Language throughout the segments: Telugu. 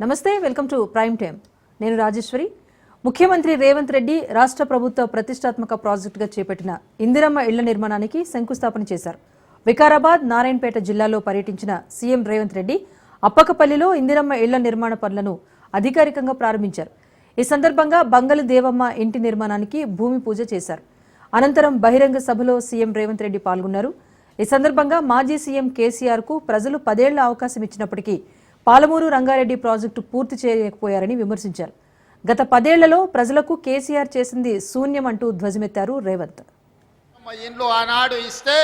నమస్తే వెల్కమ్ టు ప్రైమ్ టైమ్. నేను రాజేశ్వరి. ముఖ్యమంత్రి రేవంత్ రెడ్డి రాష్ట్ర ప్రభుత్వ ప్రతిష్టాత్మక ప్రాజెక్టుగా చేపట్టిన ఇందిరమ్మ ఇళ్ళ నిర్మాణానికి శంకుస్థాపన చేశారు. వికారాబాద్ నారాయణపేట జిల్లాలో పర్యటించిన సీఎం రేవంత్ రెడ్డి అప్పకపల్లిలో ఇందిరమ్మ ఇళ్ళ నిర్మాణ పనులను అధికారికంగా ప్రారంభించారు. ఈ సందర్భంగా బంగలు దేవమ్మ ఇంటి నిర్మాణానికి భూమి పూజ చేశారు. అనంతరం బహిరంగ సభలో సీఎం రేవంత్ రెడ్డి పాల్గొన్నారు. ఈ సందర్భంగా మాజీ సీఎం కేసీఆర్కు ప్రజలు పదేళ్ళ అవకాశం ఇచ్చినప్పటికీ పాలమూరు రంగారెడ్డి ప్రాజెక్టు పూర్తి చేయలేకపోయారని విమర్శించారు. గత పదేళ్ళలో ప్రజలకు కేసీఆర్ చేసింది శూన్యం అంటూ ధ్వజమెత్తారు రేవంత్. మా ఇండ్లు ఆనాడు ఇస్తే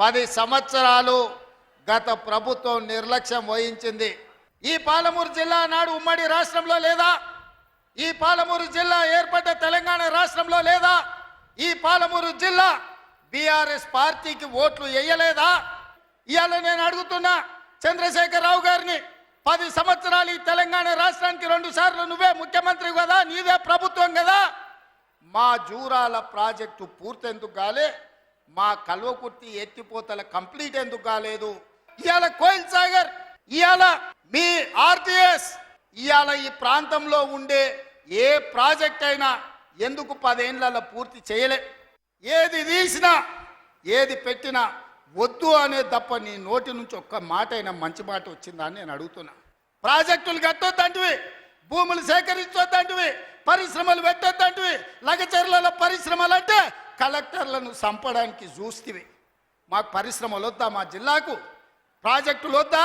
పది సంవత్సరాలు గత ప్రభుత్వం నిర్లక్ష్యం వహించింది. ఈ పాలమూరు జిల్లా నాడు ఉమ్మడి రాష్ట్రంలో లేదా? ఈ పాలమూరు జిల్లా ఏర్పడ్డ తెలంగాణ రాష్ట్రంలో లేదా? ఈ పాలమూరు జిల్లా బీఆర్ఎస్ పార్టీకి ఓట్లు వేయలేదా? ఇవాళ నేను అడుగుతున్నా చంద్రశేఖరరావు గారిని పది సంవత్సరాలు ఈ తెలంగాణ రాష్ట్రానికి రెండు సార్లు నువ్వే ముఖ్యమంత్రి కదా నీదే ప్రభుత్వం కదా. మా జూరాల ప్రాజెక్టు పూర్తెందుకు కాలే మా కల్వకుర్తి ఎత్తిపోతల కంప్లీట్ ఎందుకు కాలేదు. ఇవాళ కోయిల్ సాగర్ ఇవాళ మీ ఆర్టీఎస్ ఇవాళ ఈ ప్రాంతంలో ఉండే ఏ ప్రాజెక్ట్ అయినా ఎందుకు పదేళ్ళలో పూర్తి చేయలే? ఏది తీసినా ఏది పెట్టినా వద్దు అనే తప్ప నీ నోటి నుంచి ఒక్క మాట అయినా మంచి మాట వచ్చిందా అని నేను అడుగుతున్నా. ప్రాజెక్టులు కట్టొద్దంటివి భూములు సేకరించొద్దంటివి పరిశ్రమలు పెట్టొద్దంటివి లగచర్లలో పరిశ్రమలు అంటే కలెక్టర్లను చంపడానికి చూస్తివి. మాకు పరిశ్రమలు వద్దా మా జిల్లాకు? ప్రాజెక్టులు వద్దా?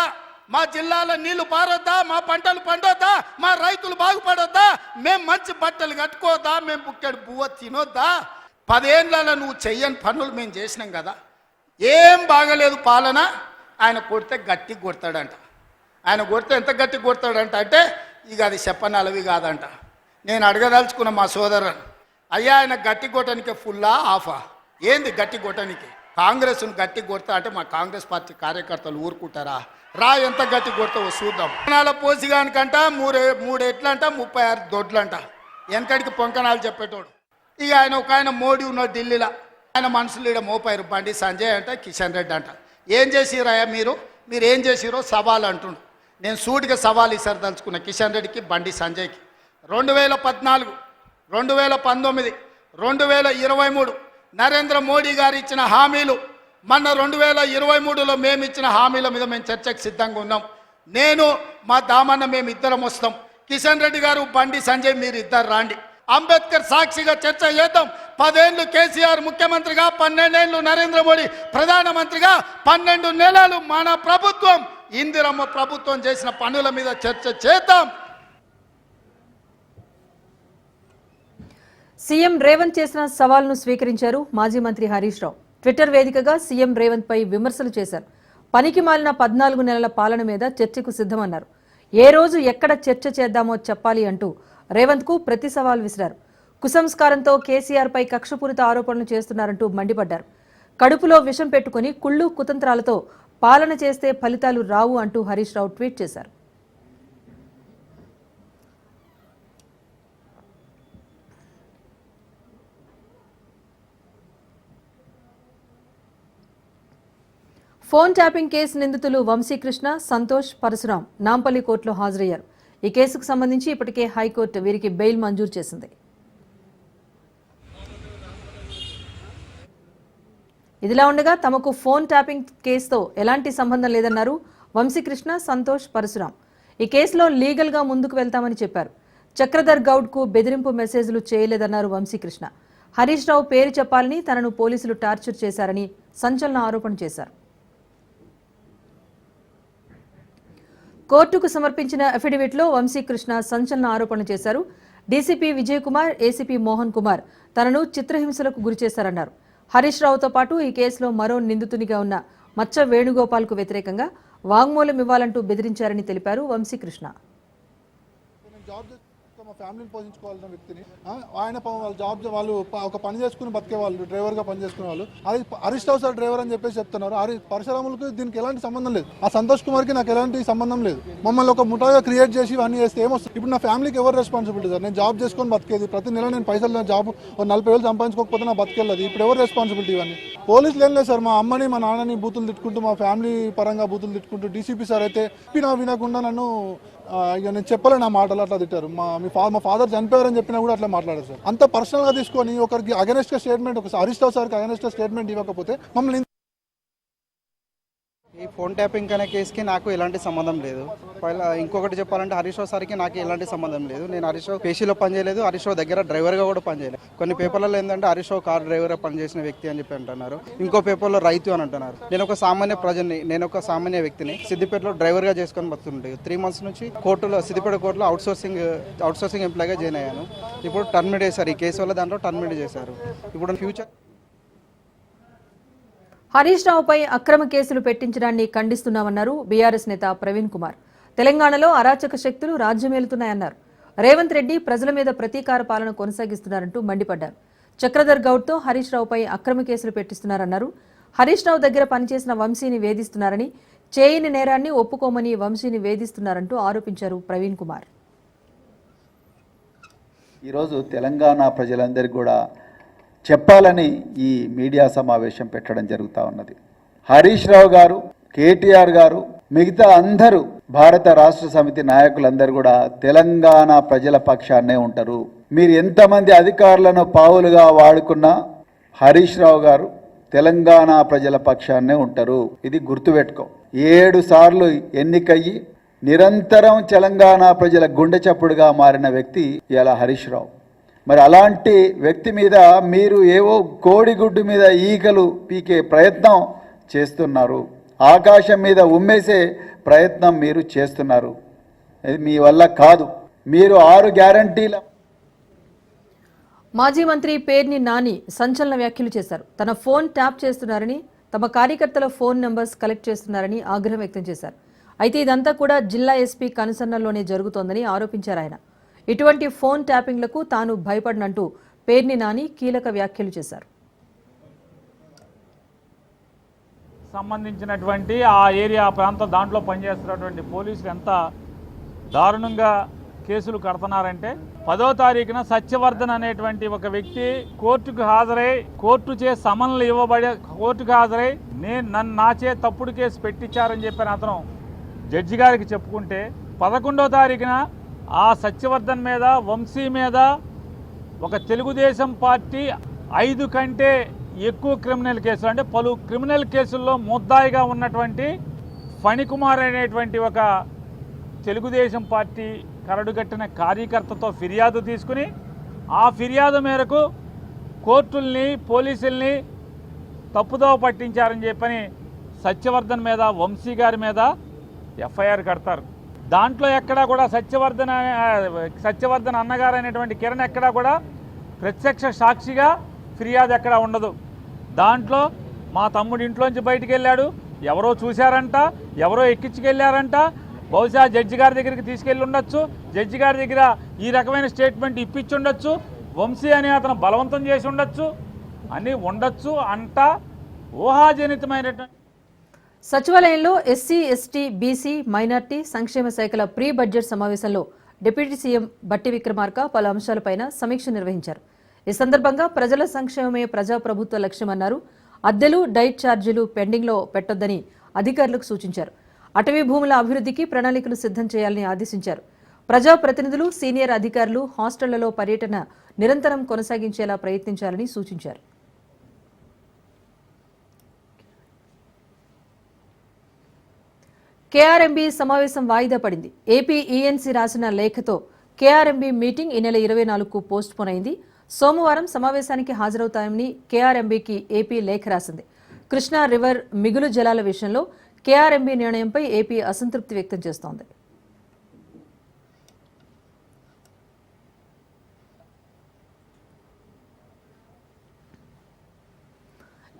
మా జిల్లాలో నీళ్ళు పారొద్దా? మా పంటలు పండొద్దా? మా రైతులు బాగుపడొద్దా? మేము మంచి బట్టలు కట్టుకోవద్దా? మేము బుక్కెడు బువ్వ తినొద్దా? పదేళ్ళలో నువ్వు చెయ్యని పనులు మేము చేసినాం కదా. ఏం బాగలేదు పాలన ఆయన కొడితే గట్టి కొడతాడంట. ఆయన కొడితే ఎంత గట్టి కొడతాడంట అంటే ఇక అది చెప్పనలవి కాదంట. నేను అడగదలుచుకున్న మా సోదరుని అయ్యా ఆయన గట్టి కొట్టడానికి ఫుల్లా ఆఫా? ఏంది గట్టి కొట్టడానికి? కాంగ్రెస్ను గట్టి కొడతా అంటే మా కాంగ్రెస్ పార్టీ కార్యకర్తలు ఊరుకుంటారా? రా ఎంత గట్టి కొడతావో చూద్దాం. పొంకనాల పోసిగానికంట మూడే మూడు ఎట్లంట ముప్పై ఆరు దొడ్లంట. వెనకడికి పొంకణాలు చెప్పేటోడు. ఇక ఆయన ఒక ఆయన మోడీ ఉన్నాడు ఢిల్లీలో. ఆయన మనుషులు ఈడ మోపారు బండి సంజయ్ అంట కిషన్ రెడ్డి అంట. ఏం చేసిరాయా మీరు? మీరు ఏం చేసిరో సవాల్ అంటుండు. నేను సూటిగా సవాల్ ఇసారి తలుచుకున్న. కిషన్ రెడ్డికి బండి సంజయ్కి. రెండు వేల పద్నాలుగు రెండు వేల పంతొమ్మిది రెండు వేల ఇరవై మూడు నరేంద్ర మోడీ గారు ఇచ్చిన హామీలు మొన్న రెండు వేల ఇరవై మూడులో మేము ఇచ్చిన హామీల మీద మేము చర్చకు సిద్ధంగా ఉన్నాం. నేను మా దామన్న మేము ఇద్దరం వస్తాం. కిషన్ రెడ్డి గారు బండి సంజయ్ మీరు ఇద్దరు రాండి. అంబేద్కర్ సాక్షిగా చర్చ చేద్దాం. పదేళ్ళు కేసీఆర్ ముఖ్యమంత్రిగా పన్నెండేళ్ళు నరేంద్ర మోడీ ప్రధానమంత్రిగా పన్నెండు నెలలు మన ప్రభుత్వం ఇందిరమ్మ ప్రభుత్వం చేసిన పనుల మీద చర్చ చేద్దాం. సీఎం రేవంత్ చేసిన సవాల్ను స్వీకరించారు మాజీ మంత్రి హరీష్ రావు. ట్విట్టర్ వేదికగా సీఎం రేవంత్ పై విమర్శలు చేశారు. పనికి మాలిన పద్నాలుగు నెలల పాలన మీద చర్చకు సిద్ధమన్నారు. ఏ రోజు ఎక్కడ చర్చ చేద్దామో చెప్పాలి అంటూ రేవంత్కు ప్రతి సవాల్ విసిరారు. కుసంస్కారంతో కేసీఆర్ పై కక్షపూరిత ఆరోపణలు చేస్తున్నారంటూ మండిపడ్డారు. కడుపులో విషం పెట్టుకుని కుళ్ళు కుతంత్రాలతో పాలన చేస్తే ఫలితాలు రావు అంటూ హరీష్ రావు ట్వీట్ చేశారు. ఫోన్ ట్యాపింగ్ కేసు నిందితులు వంశీకృష్ణ సంతోష్ పరశురాం నాంపల్లి కోర్టులో హాజరయ్యారు. ఈ కేసుకు సంబంధించి ఇప్పటికే హైకోర్టు వీరికి బెయిల్ మంజూరు చేసింది. ఇదిలా ఉండగా తమకు ఫోన్ ట్యాపింగ్ కేసుతో ఎలాంటి సంబంధం లేదన్నారు వంశీకృష్ణ సంతోష్ పరశురాం. ఈ కేసులో లీగల్గా ముందుకు వెళ్తామని చెప్పారు. చక్రధర్ గౌడ్కు బెదిరింపు మెసేజ్లు చేయలేదన్నారు వంశీకృష్ణ. హరీష్ రావు పేరు చెప్పాలని తనను పోలీసులు టార్చర్ చేశారని సంచలన ఆరోపణ చేశారు. కోర్టుకు సమర్పించిన అఫిడవిట్లో వంశీకృష్ణ సంచలన ఆరోపణలు చేశారు. డీసీపీ విజయ్ కుమార్ ఏసీపీ మోహన్ కుమార్ తనను చిత్రహింసలకు గురిచేశారన్నారు. హరీష్ రావుతో పాటు ఈ కేసులో మరో నిందితునిగా ఉన్న మచ్చ వేణుగోపాల్కు వ్యతిరేకంగా వాంగ్మూలం ఇవ్వాలంటూ బెదిరించారని తెలిపారు వంశీకృష్ణ. జాబ్ ఫ్యామిలీని పోషించుకోవాలన్న వ్యక్తిని ఆయన పాపం జాబ్ వాళ్ళు ఒక పని చేసుకుని బతికే వాళ్ళు డ్రైవర్గా పని చేసుకునే వాళ్ళు. అది అరిస్ట్ సార్ డ్రైవర్ అని చెప్పేసి చెప్తున్నారు. హరి పరశురాములకు దీనికి ఎలాంటి సంబంధం లేదు. ఆ సంతోష్ కుమార్కి నాకు ఎలాంటి సంబంధం లేదు. మమ్మల్ని ఒక ముఠాగా క్రియేట్ చేసి ఇవన్నీ చేస్తే ఏమొస్తుంది? ఇప్పుడు నా ఫ్యామిలీకి ఎవరు రెస్పాన్సిబిలిటీ సార్? నేను జాబ్ చేసుకొని బతికేది ప్రతి నెల నేను పైసలు నా జాబ్ ఒక నలభై వేలు సంపాదించుకోకపోతే నా బతికెళ్ళదు ఇప్పుడు ఎవరు రెస్పాన్సిబిలిటీ ఇవన్నీ? పోలీసులు ఏం లేదు సార్. మా అమ్మని మా నాన్నని బూతులు తిట్టుకుంటూ మా ఫ్యామిలీ పరంగా బూతులు తిట్టుకుంటూ డీసీపీ సార్ అయితే వినా వినకుండా నన్ను ఇక నేను చెప్పలేను నా మాటలు అట్లా తిట్టారు. మా మీ ఫా మా ఫాదర్ చనిపోయారని చెప్పినా కూడా అట్లా మాట్లాడారు సార్. అంత పర్సనల్గా తీసుకొని ఒకరికి అగెనెస్ట్ స్టేట్మెంట్ ఒక హరీష్ రావు సార్కి అగెనెస్ట్ స్టేట్మెంట్ ఇవ్వకపోతే మమ్మల్ని ఈ ఫోన్ ట్యాపింగ్ అనే కేసుకి నాకు ఎలాంటి సంబంధం లేదు. పైలా ఇంకొకటి చెప్పాలంటే హరీష్ సార్కి నాకు ఎలాంటి సంబంధం లేదు. నేను హరీష్ పేషీలో పనిచేయలేదు హరీష్ దగ్గర డ్రైవర్గా కూడా పనిచేయలేదు కొన్ని పేపర్లలో ఏంటంటే హరీష్ కార్ డ్రైవర్గా పనిచేసిన వ్యక్తి అని చెప్పి అంటున్నారు. ఇంకో పేపర్లో రైతు అని అంటున్నారు. నేను ఒక సామాన్య ప్రజని నేను ఒక సామాన్య వ్యక్తిని సిద్దిపేటలో డ్రైవర్గా చేసుకొని బతుండే త్రీ మంత్స్ నుంచి కోర్టులో సిద్దిపేట కోర్టులో అవుట్ సోర్సింగ్ అవుట్ సోర్సింగ్ ఎంప్లాయ్గా జాయిన్ అయ్యాను. ఇప్పుడు టర్మినేట్ చేశారు. ఈ కేసు వల్ల దాంట్లో టర్మినేట్ చేశారు. ఇప్పుడు ఫ్యూచర్ హరీష్ రావుపై అక్రమ కేసులు పెట్టించడాన్ని ఖండిస్తున్నామన్నారు బీఆర్ఎస్ నేత ప్రవీణ్ కుమార్. తెలంగాణలో అరాచక శక్తులు రాజ్యమేలుతున్నాయన్నారు రేవంత్ రెడ్డి ప్రజల మీద ప్రతీకార పాలన కొనసాగిస్తున్నారంటూ మండిపడ్డారు. చక్రధర్ గౌడ్తో హరీష్ రావుపై అక్రమ కేసులు పెట్టిస్తున్నారన్నారు. హరీష్ రావు దగ్గర పనిచేసిన వంశీని వేధిస్తున్నారని చేయని నేరాన్ని ఒప్పుకోమని వంశీని వేధిస్తున్నారంటూ ఆరోపించారు ప్రవీణ్ కుమార్. ఈరోజు తెలంగాణ ప్రజలందరికీ కూడా చెప్పాలని ఈ మీడియా సమావేశం పెట్టడం జరుగుతూ ఉన్నది. హరీష్ రావు గారు కేటీఆర్ గారు మిగతా అందరూ భారత రాష్ట్ర సమితి నాయకులందరూ కూడా తెలంగాణ ప్రజల పక్షాన్నే ఉంటారు. మీరు ఎంతమంది అధికారులను పావులుగా వాడుకున్నా హరీష్ రావు గారు తెలంగాణ ప్రజల పక్షాన్నే ఉంటారు. ఇది గుర్తుపెట్టుకో. ఏడు సార్లు ఎన్నికయ్యి నిరంతరం తెలంగాణ ప్రజల గుండె చప్పుడుగా మారిన వ్యక్తి ఇలా హరీష్ రావు. మరి అలాంటి వ్యక్తి మీద మీరు ఏవో కోడిగుడ్డు మీద ఈగలు పీకే ప్రయత్నం చేస్తున్నారు. ఆకాశం మీద ఉమ్మేసే ప్రయత్నం మీరు చేస్తున్నారు. ఇది మీ వల్ల కాదు. మీరు ఆరు గ్యారంటీల మాజీ మంత్రి పేర్ని నాని సంచలన వ్యాఖ్యలు చేశారు. తన ఫోన్ ట్యాప్ చేస్తున్నారని తమ కార్యకర్తల ఫోన్ నెంబర్స్ కలెక్ట్ చేస్తున్నారని ఆగ్రహం వ్యక్తం చేశారు. అయితే ఇదంతా కూడా జిల్లా ఎస్పీ కనుసన్నల్లోనే జరుగుతోందని ఆరోపించారు ఆయన. ఇటువంటి ఫోన్ ట్యాపింగ్లకు తాను భయపడనంటూ పేర్ని నాని కీలక వ్యాఖ్యలు చేశారు. సంబంధించినటువంటి ఆ ఏరియా ప్రాంతం దాంట్లో పనిచేస్తున్నటువంటి పోలీసులు ఎంత దారుణంగా కేసులు కడుతున్నారంటే పదో తారీఖున సత్యవర్ధన్ అనేటువంటి ఒక వ్యక్తి కోర్టుకు హాజరై కోర్టు చే సమన్లు ఇవ్వబడే కోర్టుకు హాజరై నేను నన్ను నాచే తప్పుడు కేసు పెట్టించారని చెప్పిన అతను జడ్జి గారికి చెప్పుకుంటే పదకొండో తారీఖున ఆ సత్యవర్ధన్ మీద వంశీ మీద ఒక తెలుగుదేశం పార్టీ ఐదు కంటే ఎక్కువ క్రిమినల్ కేసులు. అంటే పలు క్రిమినల్ కేసుల్లో ముద్దాయిగా ఉన్నటువంటి ఫణికుమార్ అనేటువంటి ఒక తెలుగుదేశం పార్టీ కరడుగట్టిన కార్యకర్తతో ఫిర్యాదు తీసుకుని ఆ ఫిర్యాదు మేరకు కోర్టుల్ని పోలీసుల్ని తప్పుదోవ పట్టించారని చెప్పని సత్యవర్ధన్ మీద వంశీ గారి మీద ఎఫ్ఐఆర్ కడతారు. దాంట్లో ఎక్కడా కూడా సత్యవర్ధన్ అనే- సత్యవర్ధన్ అన్నగారు అనేటువంటి కిరణ్ ఎక్కడా కూడా ప్రత్యక్ష సాక్షిగా ఫిర్యాదు ఎక్కడా ఉండదు. దాంట్లో మా తమ్ముడు ఇంట్లోంచి బయటికి వెళ్ళాడు. ఎవరో చూశారంట ఎవరో ఎక్కించుకెళ్ళారంట. బహుశా జడ్జి గారి దగ్గరికి తీసుకెళ్ళి ఉండొచ్చు. జడ్జి గారి దగ్గర ఈ రకమైన స్టేట్మెంట్ ఇప్పించి ఉండొచ్చు. వంశీ అని అతను బలవంతం చేసి ఉండొచ్చు. అని ఉండొచ్చు అంట. ఊహాజనితమైనటువంటి సచివాలయంలో ఎస్సీ ఎస్టీ బీసీ మైనార్టీ సంక్షేమ శాఖల ప్రీ బడ్జెట్ సమావేశంలో డిప్యూటీ సీఎం బట్టి విక్రమార్క పలు అంశాలపైన సమీక్ష నిర్వహించారు. ఈ సందర్భంగా ప్రజల సంక్షేమమే ప్రజాప్రభుత్వ లక్ష్యమన్నారు. అద్దెలు డైట్ ఛార్జీలు పెండింగ్లో పెట్టొద్దని అధికారులకు సూచించారు. అటవీ భూముల అభివృద్ధికి ప్రణాళికలు సిద్ధం చేయాలని ఆదేశించారు. ప్రజాప్రతినిధులు సీనియర్ అధికారులు హాస్టళ్ళలో పర్యటన నిరంతరం కొనసాగించేలా ప్రయత్నించాలని సూచించారు. కేఆర్ఎంబీ సమావేశం వాయిదా పడింది. ఏపీ ఈఎన్సీ రాసిన లేఖతో కేఆర్ఎంబీ మీటింగ్ ఈ నెల ఇరవై నాలుగుకు పోస్ట్ పోన్ అయింది. సోమవారం సమావేశానికి హాజరవుతామని కేఆర్ఎంబీకి ఏపీ లేఖ రాసింది. కృష్ణా రివర్ మిగులు జలాల విషయంలో కేఆర్ఎంబీ నిర్ణయంపై ఏపీ అసంతృప్తి వ్యక్తం చేస్తోంది.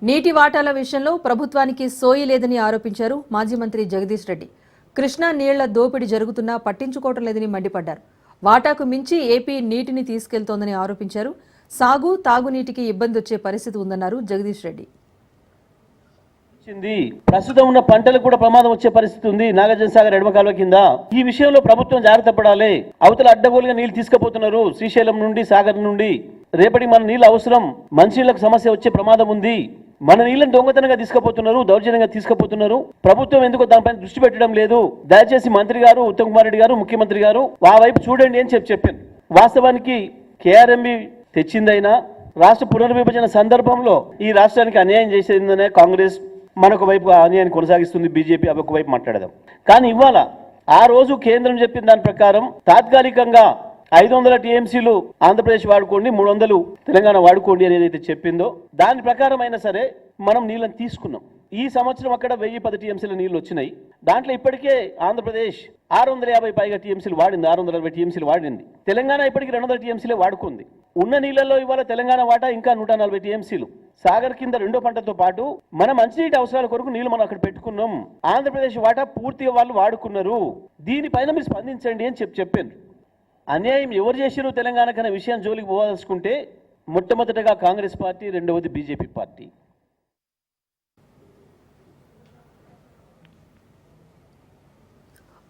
నీటి వాటాల విషయంలో ప్రభుత్వానికి సోయి లేదని ఆరోపించారు మాజీ మంత్రి జగదీష్ రెడ్డి. కృష్ణా నీళ్ళ దోపిడీ జరుగుతున్నా పట్టించుకోవటం లేదని మండిపడ్డారు. వాటాకు మించి ఏపీ నీటిని తీసుకెళ్తోందని ఆరోపించారు. సాగు తాగునీటికి ఇబ్బంది వచ్చే పరిస్థితి ఉందన్నారు జగదీష్ రెడ్డి. ప్రస్తుతం ఉన్న పంటలకు కూడా ప్రమాదం వచ్చే పరిస్థితి ఉంది. నాగార్జున సాగర్ ఎడమ కాలువ కింద. ఈ విషయంలో ప్రభుత్వం జాగ్రత్త పడాలి. అవతల అడ్డగోలుగా నీళ్ళు తీసుకుపోతున్నారు. శ్రీశైలం నుండి సాగర్ నుండి. రేపటి మన నీళ్ళు అవసరం. మంచినీళ్ళకు సమస్య వచ్చే ప్రమాదం ఉంది. మన నీళ్ళని దొంగతనంగా తీసుకుపోతున్నారు దౌర్జన్యంగా తీసుకుపోతున్నారు. ప్రభుత్వం ఎందుకో దానిపైన దృష్టి పెట్టడం లేదు? దయచేసి మంత్రి గారు ఉత్తమ్ కుమార్ రెడ్డి గారు ముఖ్యమంత్రి గారు ఆ వైపు చూడండి అని చెప్పి చెప్పాను వాస్తవానికి కేఆర్ఎంబి తెచ్చిందైనా రాష్ట్ర పునర్విభజన సందర్భంలో ఈ రాష్ట్రానికి అన్యాయం చేసేందనే కాంగ్రెస్ మనకు వైపు అన్యాయం అన్యాయాన్ని కొనసాగిస్తుంది బీజేపీ అవి ఒక వైపు మాట్లాడదాం. కానీ ఇవాళ ఆ రోజు కేంద్రం చెప్పిన దాని ప్రకారం తాత్కాలికంగా ఐదు వందల టీఎంసీలు ఆంధ్రప్రదేశ్ వాడుకోండి మూడు వందలు తెలంగాణ వాడుకోండి అని ఏదైతే చెప్పిందో దాని ప్రకారం అయినా సరే మనం నీళ్ళని తీసుకున్నాం. ఈ సంవత్సరం అక్కడ వెయ్యి పది టీఎంసీల నీళ్ళు వచ్చినాయి. దాంట్లో ఇప్పటికే ఆంధ్రప్రదేశ్ ఆరు వందల యాభై పైగా టీఎంసీలు వాడింది ఆరు వందల అరవై టీఎంసీలు వాడింది. తెలంగాణ ఇప్పటికి రెండు వందల టీఎంసీలే వాడుకుంది. ఉన్న నీళ్ళల్లో ఇవాళ తెలంగాణ వాటా ఇంకా నూట నలభై టీఎంసీలు. సాగర్ కింద రెండో పంటతో పాటు మన మంచినీటి అవసరాల కొరకు నీళ్ళు మనం అక్కడ పెట్టుకున్నాం. ఆంధ్రప్రదేశ్ వాటా పూర్తిగా వాళ్ళు వాడుకున్నారు. దీనిపైన మీరు స్పందించండి అని చెప్పి చెప్పాను. అన్యాయం ఎవరు చేసిరు తెలంగాణ కన్నా విషయం జోలికి పోవాల్సుకుంటే మొట్టమొదటగా కాంగ్రెస్ పార్టీ రెండవది బీజేపీ పార్టీ.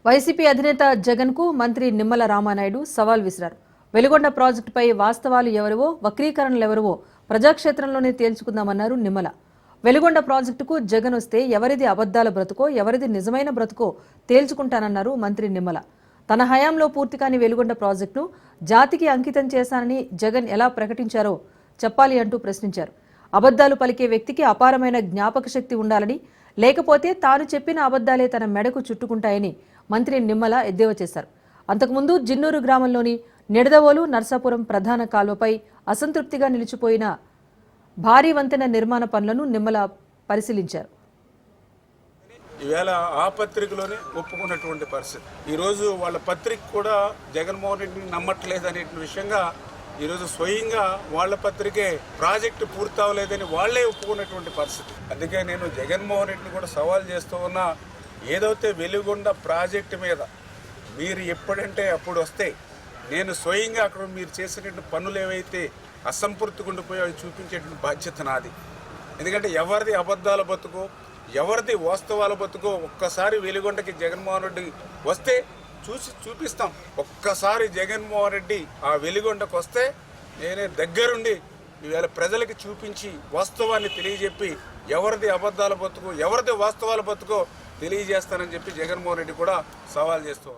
వైసీపీ అధినేత జగన్కు మంత్రి నిమ్మల రామానాయుడు సవాల్ విసిరారు. వెలుగొండ ప్రాజెక్టుపై వాస్తవాలు ఎవరివో వక్రీకరణలు ఎవరివో ప్రజాక్షేత్రంలోనే తేల్చుకుందామన్నారు నిమ్మల. వెలుగొండ ప్రాజెక్టుకు జగన్ వస్తే ఎవరిది అబద్ధాల బ్రతుకో ఎవరిది నిజమైన బ్రతుకో తేల్చుకుంటానన్నారు మంత్రి నిమ్మల. తన హయాంలో పూర్తి కాని వెలుగొండ ప్రాజెక్టును జాతికి అంకితం చేశానని జగన్ ఎలా ప్రకటించారో చెప్పాలి అంటూ ప్రశ్నించారు. అబద్ధాలు పలికే వ్యక్తికి అపారమైన జ్ఞాపక శక్తి ఉండాలని లేకపోతే తాను చెప్పిన అబద్ధాలే తన మెడకు చుట్టుకుంటాయని మంత్రి నిమ్మల ఎద్దేవా చేశారు. అంతకుముందు జిన్నూరు గ్రామంలోని నిడదవోలు నర్సాపురం ప్రధాన కాలువపై అసంతృప్తిగా నిలిచిపోయిన భారీ వంతెన నిర్మాణ పనులను నిమ్మల పరిశీలించారు. ఈవేళ ఆ పత్రికలోనే ఒప్పుకున్నటువంటి పరిస్థితి. ఈరోజు వాళ్ళ పత్రిక కూడా జగన్మోహన్ రెడ్డిని నమ్మట్లేదు అనే విషయంగా ఈరోజు స్వయంగా వాళ్ళ పత్రికే ప్రాజెక్టు పూర్తవలేదని వాళ్ళే వాళ్ళే ఒప్పుకున్నటువంటి పరిస్థితి. అందుకే నేను జగన్మోహన్ రెడ్డిని కూడా సవాల్ చేస్తూ ఉన్నా ఏదైతే వెలుగొండ ప్రాజెక్టు మీద మీరు ఎప్పుడంటే అప్పుడు వస్తే నేను స్వయంగా అక్కడ మీరు చేసినటువంటి పనులు ఏవైతే అసంపూర్తిగా ఉండిపోయాయో అవి చూపించేటువంటి బాధ్యత నాది. ఎందుకంటే ఎవరిది అబద్ధాల బతుకు ఎవరిది వాస్తవాల బతుకో ఒక్కసారి వెలుగొండకి జగన్మోహన్ రెడ్డి వస్తే చూసి చూపిస్తాం. ఒక్కసారి జగన్మోహన్ రెడ్డి ఆ వెలుగొండకు వస్తే నేనే దగ్గరుండి ఈవేళ ప్రజలకి చూపించి వాస్తవాన్ని తెలియజెప్పి ఎవరిది అబద్ధాల బతుకో ఎవరిది వాస్తవాల బతుకో తెలియజేస్తానని చెప్పి జగన్మోహన్ రెడ్డి కూడా సవాల్ చేస్తూ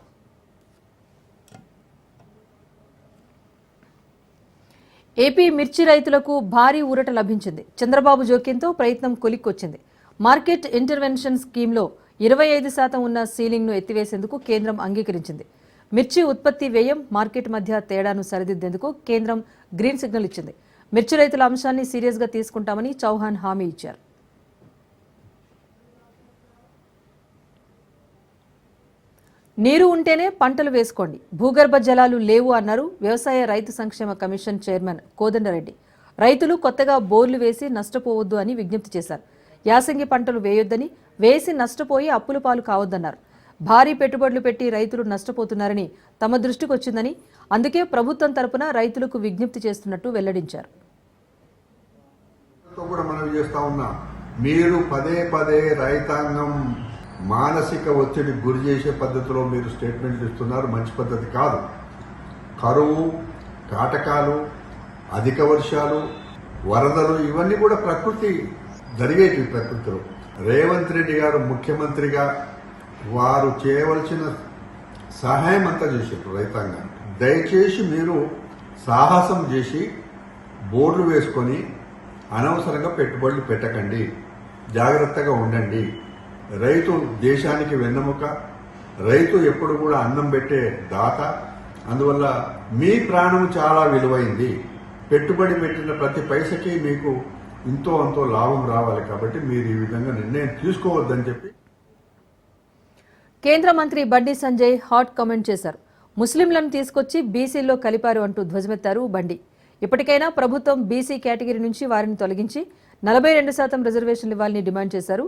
ఏపీ మిర్చి రైతులకు భారీ ఊరట లభించింది. చంద్రబాబు జోక్యంతో ప్రయత్నం కొలిక్కొచ్చింది. మార్కెట్ ఇంటర్వెన్షన్ స్కీమ్లో ఇరవై ఐదు శాతం ఉన్న సీలింగ్ను ఎత్తివేసేందుకు కేంద్రం అంగీకరించింది. మిర్చి ఉత్పత్తి వ్యయం మార్కెట్ మధ్య తేడాను సరిదిద్దేందుకు కేంద్రం గ్రీన్ సిగ్నల్ ఇచ్చింది. మిర్చి రైతుల అంశాన్ని సీరియస్గా తీసుకుంటామని చౌహాన్ హామీ ఇచ్చారు. నీరు ఉంటేనే పంటలు వేసుకోండి. భూగర్భ జలాలు లేవు అన్నారు వ్యవసాయ రైతు సంక్షేమ కమిషన్ చైర్మన్ కోదండరెడ్డి. రైతులు కొత్తగా బోర్లు వేసి నష్టపోవద్దు అని విజ్ఞప్తి చేశారు. యాసంగి పంటలు వేయొద్దని వేసి నష్టపోయి అప్పుల పాలు కావద్దన్నారు. భారీ పెట్టుబడులు పెట్టి రైతులు నష్టపోతున్నారని తమ దృష్టికి వచ్చిందని అందుకే ప్రభుత్వం తరపున రైతులకు విజ్ఞప్తి చేస్తున్నట్టు వెల్లడించారు. చేస్తా మీరు పదే పదే రైతాంగం మానసిక ఒత్తిడి గురి చేసే పద్ధతిలో మీరు స్టేట్మెంట్లు ఇస్తున్నారు మంచి పద్ధతి కాదు. కరువు కాటకాలు అధిక వర్షాలు వరదలు ఇవన్నీ కూడా ప్రకృతి జరిగేటివి ప్రకృతిలో. రేవంత్ రెడ్డి గారు ముఖ్యమంత్రిగా వారు చేయవలసిన సహాయం అంతా చేశారు రైతాంగానికి దయచేసి మీరు సాహసం చేసి బోర్డులు వేసుకొని అనవసరంగా పెట్టుబడులు పెట్టకండి. జాగ్రత్తగా ఉండండి. రైతు దేశానికి వెన్నెముక. రైతు ఎప్పుడు కూడా అన్నం పెట్టే దాత. అందువల్ల మీ ప్రాణం చాలా విలువైంది. పెట్టుబడి పెట్టిన ప్రతి పైసకి మీకు ఇంతో అంతో లాభం రావాలి కాబట్టి మీరు ఈ విధంగా నిర్ణయం తీసుకోవద్దని చెప్పి కేంద్ర మంత్రి బండి సంజయ్ హాట్ కామెంట్ చేశారు. ముస్లింలను తీసుకొచ్చి బీసీల్లో కలిపారు అంటూ ధ్వజమెత్తారు బండి. ఇప్పటికైనా ప్రభుత్వం బీసీ కేటగిరీ నుంచి వారిని తొలగించి నలభై రెండు శాతం రిజర్వేషన్లు ఇవ్వాలని డిమాండ్ చేశారు.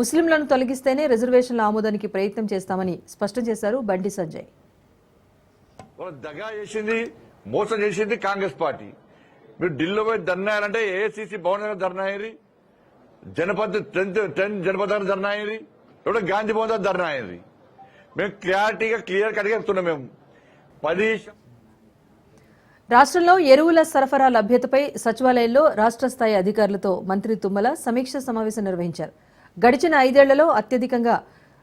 ముస్లింలను తొలగిస్తేనే రిజర్వేషన్ల ఆమోదానికి ప్రయత్నం చేస్తామని స్పష్టం చేశారు బండి సంజయ్. దగా చేసింది మోసం చేసింది కాంగ్రెస్ పార్టీ. మీరు ఢిల్లీలో పోయి ధర్నాయాలంటే ఏఐసిసి భవన్ దగ్గర ధర్నా అయ్యి జనపద టెన్త్ టెన్త్ జనపద దగ్గర ధర్నా అయ్యి ఇప్పుడు గాంధీ భవన్ దగ్గర ధర్నా అయ్యి మేము క్లారిటీగా క్లియర్ కట్గా చెప్తున్నాం మేము. పది రాష్ట్రంలో ఎరువుల సరఫరా లభ్యతపై సచివాలయంలో రాష్ట్ర స్థాయి అధికారులతో మంత్రి తుమ్మల సమీక్ష సమావేశం నిర్వహించారు. గడిచిన ఐదేళ్ళలో అత్యధికంగా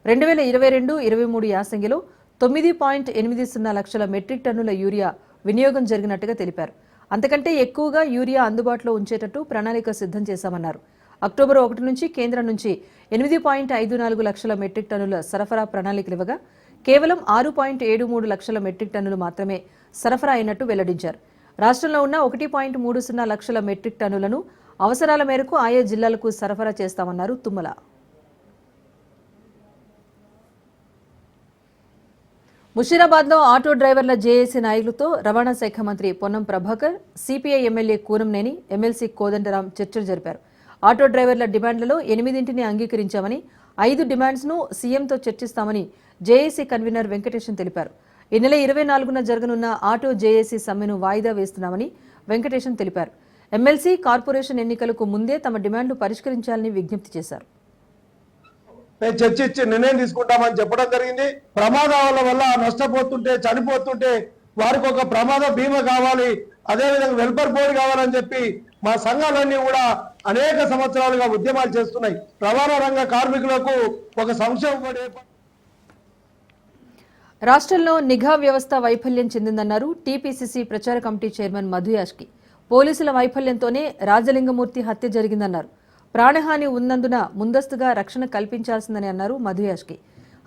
రెండు వేల ఇరవై రెండు ఇరవై మూడు యాసంగిలో తొమ్మిది పాయింట్ ఎనిమిది సున్నా లక్షల మెట్రిక్ టన్నుల యూరియా వినియోగం జరిగినట్టుగా తెలిపారు. అంతకంటే ఎక్కువగా యూరియా అందుబాటులో ఉంచేటట్టు ప్రణాళిక సిద్ధం చేశామన్నారు. అక్టోబర్ ఒకటి నుంచి కేంద్రం నుంచి ఎనిమిది పాయింట్ ఐదు నాలుగు లక్షల మెట్రిక్ టన్నుల సరఫరా ప్రణాళికలు ఇవ్వగా కేవలం ఆరు పాయింట్ ఏడు మూడు లక్షల మెట్రిక్ టన్నులు మాత్రమే సరఫరా అయినట్టు వెల్లడించారు. రాష్ట్రంలో ఉన్న ఒకటి పాయింట్ మూడు సున్నా లక్షల మెట్రిక్ టన్నులను అవసరాల మేరకు ఆయా జిల్లాలకు సరఫరా చేస్తామన్నారు తుమ్మల. ముషీరాబాద్లో ఆటో డ్రైవర్ల జేఏసీ నాయకులతో రవాణా శాఖ మంత్రి Ponnam Prabhakar CPI MLA Koonamneni MLC Kodandaram చర్చలు జరిపారు. ఆటో డ్రైవర్ల డిమాండ్లలో ఎనిమిదింటిని అంగీకరించామని ఐదు డిమాండ్స్ను సీఎంతో చర్చిస్తామని జేఏసీ కన్వీనర్ వెంకటేశం తెలిపారు. ఈ నెల ఇరవై నాలుగున జరగనున్న ఆటో జేఏసీ సమ్మెను వాయిదా వేస్తున్నామని వెంకటేశం తెలిపారు. ఎమ్మెల్సీ కార్పొరేషన్ ఎన్నికలకు ముందే తమ డిమాండ్లు పరిష్కరించాలని విజ్ఞప్తి చేశారు. మేము చర్చించి నిర్ణయం తీసుకుంటామని చెప్పడం జరిగింది. ప్రమాదాల వల్ల నష్టపోతుంటే చనిపోతుంటే వారికి ఒక ప్రమాద బీమా కావాలి. అదేవిధంగా వెల్ఫేర్ బోర్డు కావాలని చెప్పి మా సంఘాలన్నీ కూడా అనేక సంవత్సరాలుగా ఉద్యమాలు చేస్తున్నాయి. రవాణా రంగ కార్మికులకు ఒక సంక్షేమ రాష్ట్రంలో నిఘా వ్యవస్థ వైఫల్యం చెందిందన్నారు టీపీసీసీ ప్రచార కమిటీ చైర్మన్ మధుయాష్కి. పోలీసుల వైఫల్యంతోనే రాజలింగమూర్తి హత్య జరిగిందన్నారు. ప్రాణహాని ఉన్నందున ముందస్తుగా రక్షణ కల్పించాల్సిందని అన్నారు మధుయాష్కి.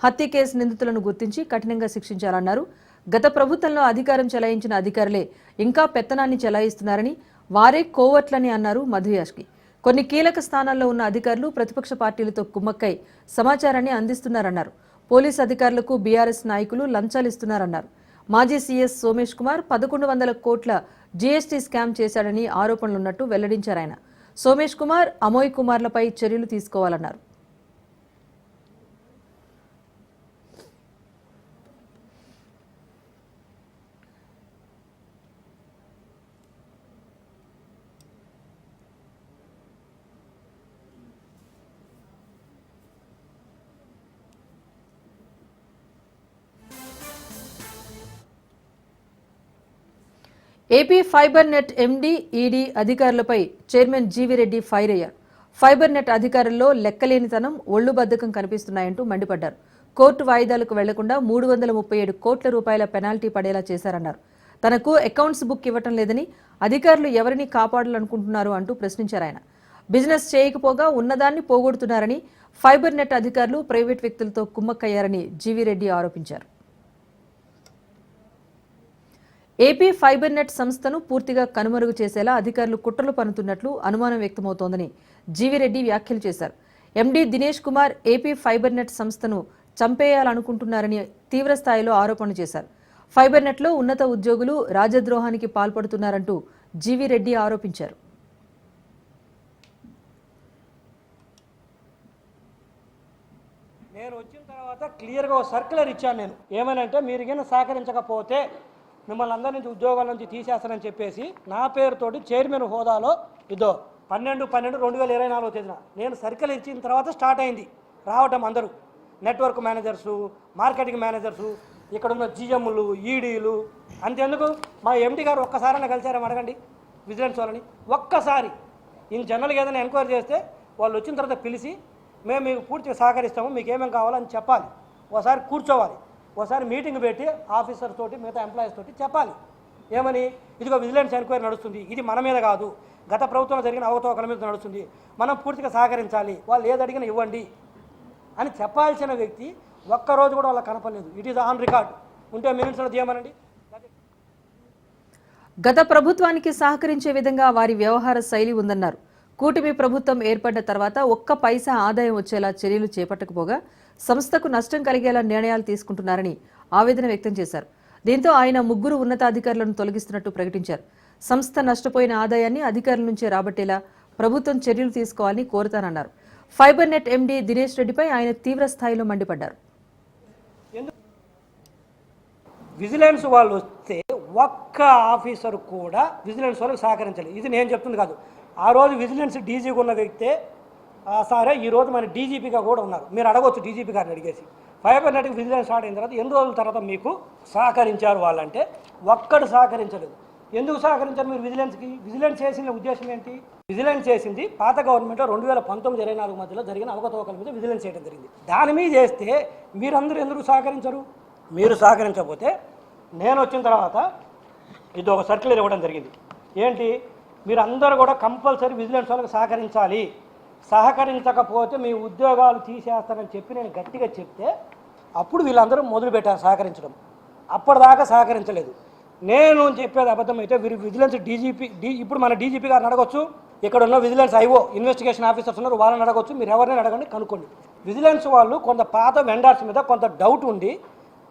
హత్య కేసు నిందితులను గుర్తించి కఠినంగా శిక్షించాలన్నారు. గత ప్రభుత్వంలో అధికారం చెలాయించిన అధికారులే ఇంకా పెత్తనాన్ని చెలాయిస్తున్నారని వారే కోవట్లని అన్నారు మధుయాష్కి. కొన్ని కీలక స్థానాల్లో ఉన్న అధికారులు ప్రతిపక్ష పార్టీలతో కుమ్మక్కై సమాచారాన్ని అందిస్తున్నారన్నారు. పోలీస్ అధికారులకు బీఆర్ఎస్ నాయకులు లంచాలు ఇస్తున్నారన్నారు. మాజీ సీఎస్ సోమేష్ కుమార్ పదకొండు వందల కోట్ల జీఎస్టీ స్కామ్ చేశాడని ఆరోపణలున్నట్టు వెల్లడించారు ఆయన. సోమేష్ కుమార్ అమోయ్ కుమార్లపై చర్యలు తీసుకోవాలన్నారు. AP fibre net MD ED అధికారులపై చైర్మన్ జీవిరెడ్డి ఫైర్ అయ్యారు. ఫైబర్ నెట్ అధికారుల్లో లెక్కలేనితనం ఒళ్ళు బద్దకం కనిపిస్తున్నాయంటూ మండిపడ్డారు. కోర్టు వాయిదాలకు వెళ్ళకుండా మూడు వందల ముప్పై ఏడు కోట్ల రూపాయల పెనాల్టీ పడేలా చేశారన్నారు. తనకు అకౌంట్స్ బుక్ ఇవ్వటం లేదని అధికారులు ఎవరిని కాపాడాలనుకుంటున్నారు అంటూ ప్రశ్నించారు ఆయన. బిజినెస్ చేయకపోగా ఉన్నదాన్ని పోగొడుతున్నారని ఫైబర్ నెట్ అధికారులు ప్రైవేట్ వ్యక్తులతో కుమ్మక్కయ్యారని జీవిరెడ్డి ఆరోపించారు. ఏపీ ఫైబర్ నెట్ సంస్థను పూర్తిగా కనుమరుగు చేసేలా అధికారులు కుట్రలు పన్నుతున్నట్లు అనుమానం వ్యక్తమవుతోందని జీవిరెడ్డి వ్యాఖ్యలు చేశారు. MD Dinesh Kumar AP fibre net సంస్థను చంపేయాలనుకుంటున్నారని తీవ్రస్థాయిలో ఆరోపణలు చేశారు. ఫైబర్ నెట్లో ఉన్నత ఉద్యోగులు రాజద్రోహానికి పాల్పడుతున్నారంటూ జీవిరెడ్డి ఆరోపించారు. నేను వచ్చిన తర్వాత క్లియర్గా ఒక సర్క్యులర్ ఇచ్చాను నేను. ఏమనంటే మీరు కింద సహకరించకపోతే మిమ్మల్ని అందరి నుంచి ఉద్యోగాల నుంచి తీసేస్తానని చెప్పేసి నా పేరుతోటి చైర్మన్ హోదాలో ఇదో పన్నెండు పన్నెండు రెండు వేల ఇరవై నాలుగో తేదీన నేను సర్కిల్ ఇచ్చిన తర్వాత స్టార్ట్ అయింది. రావటం అందరూ. నెట్వర్క్ మేనేజర్సు మార్కెటింగ్ మేనేజర్సు ఇక్కడ ఉన్న జిఎంలు ఈడీలు. అంతెందుకు? మా ఎండి గారు ఒక్కసారైనా కలిసారేమో అడగండి. విజిలెన్స్ వాళ్ళని. ఒక్కసారి. ఇన్ జనరల్గా ఏదైనా ఎంక్వైరీ చేస్తే వాళ్ళు వచ్చిన తర్వాత పిలిచి మేము మీకు పూర్తిగా సహకరిస్తాము మీకు ఏమేమి కావాలని చెప్పాలి. ఒకసారి కూర్చోవాలి. ఒకసారి మీటింగ్ పెట్టి ఆఫీసర్ తోటి మిగతా ఎంప్లాయీస్ తోటి చెప్పాలి. ఏమని? ఇదిగో విజిలెన్స్ ఎంక్వైరీ నడుస్తుంది. ఇది మన మీద కాదు. గత ప్రభుత్వంలో జరిగిన అవతోకల మీద నడుస్తుంది. మనం పూర్తిగా సహకరించాలి. వాళ్ళు ఏది అడిగినా ఇవ్వండి అని చెప్పాల్సిన వ్యక్తి ఒక్కరోజు కూడా వాళ్ళకి కనపడలేదు. ఇట్ ఈస్ ఆన్ రికార్డ్ ఉంటే మినిట్స్లో ఏమనండి గత ప్రభుత్వానికి సహకరించే విధంగా వారి వ్యవహార శైలి ఉందన్నారు. కూటమి ప్రభుత్వం ఏర్పడిన తర్వాత ఒక్క పైసా ఆదాయం వచ్చేలా చర్యలు చేపట్టకపోగా సంస్థకు నష్టం కలిగేలా నిర్ణయాలు తీసుకుంటున్నారని ఆవేదన వ్యక్తం చేశారు. దీంతో ఆయన ముగ్గురు ఉన్నతాధికారులను తొలగిస్తున్నట్టు ప్రకటించారు. సంస్థ నష్టపోయిన ఆదాయాన్ని అధికారుల నుంచే రాబట్టేలా ప్రభుత్వం చర్యలు తీసుకోవాలని కోరుతానన్నారు. ఫైబర్ నెట్ ఎండీ దినేష్ రెడ్డిపై ఆయన తీవ్ర స్థాయిలో మండిపడ్డారు. విజిలెన్స్ వాళ్ళు వస్తే ఒక్క ఆఫీసర్ కూడా విజిలెన్స్ వాళ్ళకి సహకరించాలి ఇది నేను చెప్తుంది కాదు. ఆ రోజు విజిలెన్స్ డీజీగా ఉన్న వ్యక్తే ఆ సరే ఈ రోజు మన డీజీపీగా కూడా ఉన్నారు. మీరు అడగవచ్చు డీజీపీ గారిని అడిగేసి. ఫైబర్ నెట్కి విజిలెన్స్ స్టార్ట్ అయిన తర్వాత ఎన్ని రోజుల తర్వాత మీకు సహకరించారు వాళ్ళంటే ఒక్కడు సహకరించలేదు. ఎందుకు సహకరించారు మీరు విజిలెన్స్కి? విజిలెన్స్ చేసిన ఉద్దేశం ఏంటి? విజిలెన్స్ చేసింది పాత గవర్నమెంట్లో రెండు వేల పంతొమ్మిది ఇరవై నాలుగు మధ్యలో జరిగిన అవకతవకల మీద విజిలెన్స్ చేయడం జరిగింది. దాని మీద చేస్తే మీరందరూ ఎందుకు సహకరించరు? మీరు సహకరించకపోతే నేను వచ్చిన తర్వాత ఇది ఒక సర్కిల్ ఇవ్వడం జరిగింది. ఏంటి? మీరు అందరూ కూడా కంపల్సరీ విజిలెన్స్ వాళ్ళకి సహకరించాలి. సహకరించకపోతే మీ ఉద్యోగాలు తీసేస్తానని చెప్పి నేను గట్టిగా చెప్తే అప్పుడు వీళ్ళందరూ మొదలుపెట్టారు సహకరించడం. అప్పటిదాకా సహకరించలేదు. నేను చెప్పేది అబద్ధం అయితే వీరు విజిలెన్స్ డీజీపీ డీ ఇప్పుడు మన డీజీపీ గారిని అడగొచ్చు. ఇక్కడ ఉన్న విజిలెన్స్ ఐఓ ఇన్వెస్టిగేషన్ ఆఫీసర్స్ ఉన్నారు వాళ్ళని అడగొచ్చు. మీరు ఎవరిని అడగండి కనుక్కోండి. విజిలెన్స్ వాళ్ళు కొంత పాత వెండర్స్ మీద కొంత డౌట్ ఉండి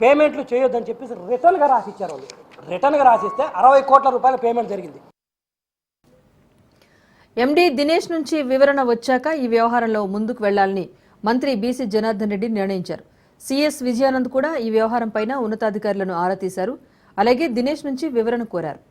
పేమెంట్లు చేయొద్దని చెప్పేసి రిటర్న్గా రాసిచ్చారు వాళ్ళు. రిటర్న్గా రాసిస్తే అరవై కోట్ల రూపాయల పేమెంట్ జరిగింది. ఎండీ దినేష్ నుంచి వివరణ వచ్చాక ఈ వ్యవహారంలో ముందుకు వెళ్ళాలని మంత్రి బీసీ జనార్దన్ రెడ్డి నిర్ణయించారు. సీఎస్ విజయానంద్ కూడా ఈ వ్యవహారం పైన ఉన్నతాధికారులను ఆరా తీశారు. అలాగే దినేష్ నుంచి వివరణ కోరారు.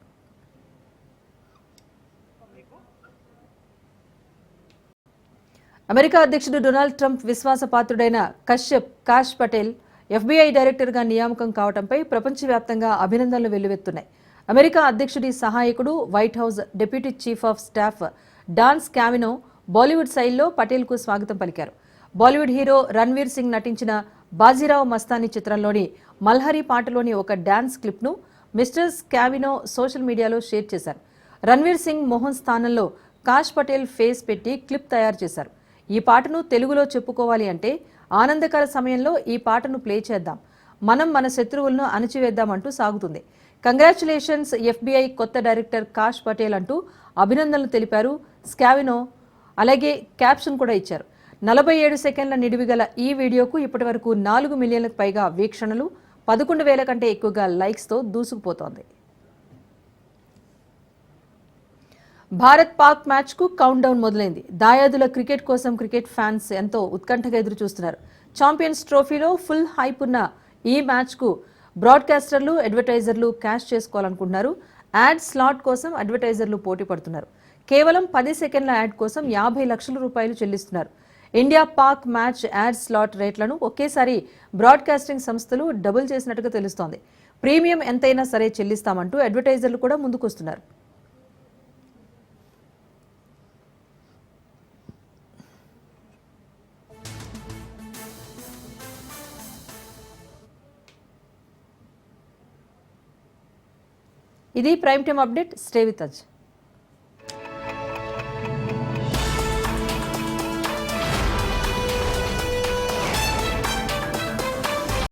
అమెరికా అధ్యక్షుడు డొనాల్డ్ ట్రంప్ విశ్వాసపాత్రుడైన కశ్యప్ కాష్ పటేల్ ఎఫ్బీఐ డైరెక్టర్గా నియామకం కావడంపై ప్రపంచవ్యాప్తంగా అభినందనలు వెల్లువెత్తున్నాయి. అమెరికా అధ్యక్షుడి సహాయకుడు White House deputy chief of staff Dan Scavino Bollywood శైలిలో పటేల్కు స్వాగతం పలికారు. బాలీవుడ్ హీరో రణ్వీర్ సింగ్ నటించిన బాజీరావు మస్తానీ చిత్రంలోని మల్హరి పాటలోని ఒక dance క్లిప్ను mister Scavino social media share చేశారు. రణ్వీర్ సింగ్ మోహన్ స్థానంలో కాష్ పటేల్ ఫేస్ పెట్టి క్లిప్ తయారు చేశారు. ఈ పాటను తెలుగులో చెప్పుకోవాలి అంటే ఆనందకర సమయంలో ఈ పాటను ప్లే చేద్దాం. మనం మన శత్రువులను అణచివేద్దామంటూ సాగుతుంది. కంగ్రాచులేషన్స్ ఎఫ్బీఐ కొత్త డైరెక్టర్ కాష్ పటేల్ అంటూ అభినందనలు తెలిపారు స్కావినో అలాగే క్యాప్షన్ కూడా ఇచ్చారు. నలభై ఏడు సెకండ్ల నిడివి గల ఈ వీడియోకు ఇప్పటివరకు నాలుగు మిలియన్లకు పైగా వీక్షణలు పదకొండు వేల కంటే ఎక్కువగా లైక్స్తో దూసుకుపోతోంది. భారత్ పాక్ మ్యాచ్కు కౌంట్ డౌన్ మొదలైంది. దాయాదుల క్రికెట్ కోసం క్రికెట్ ఫ్యాన్స్ ఎంతో ఉత్కంఠగా ఎదురు చూస్తున్నారు ఛాంపియన్స్ ట్రోఫీలో ఫుల్ హైప్ ఉన్న ఈ మ్యాచ్కు బ్రాడ్కాస్టర్లు అడ్వర్టైజర్లు క్యాష్ చేసుకోవాలనుకుంటున్నారు. యాడ్ స్లాట్ కోసం అడ్వర్టైజర్లు పోటీ పడుతున్నారు. కేవలం పది సెకండ్ల యాడ్ కోసం యాభై లక్షల రూపాయలు చెల్లిస్తున్నారు. India Pak match ad slot రేట్లను ఒకేసారి బ్రాడ్కాస్టింగ్ సంస్థలు డబుల్ చేసినట్టుగా తెలుస్తోంది. ప్రీమియం ఎంతైనా సరే చెల్లిస్తామంటూ అడ్వర్టైజర్లు కూడా ముందుకొస్తున్నారు. ఇది prime time update. Stay with us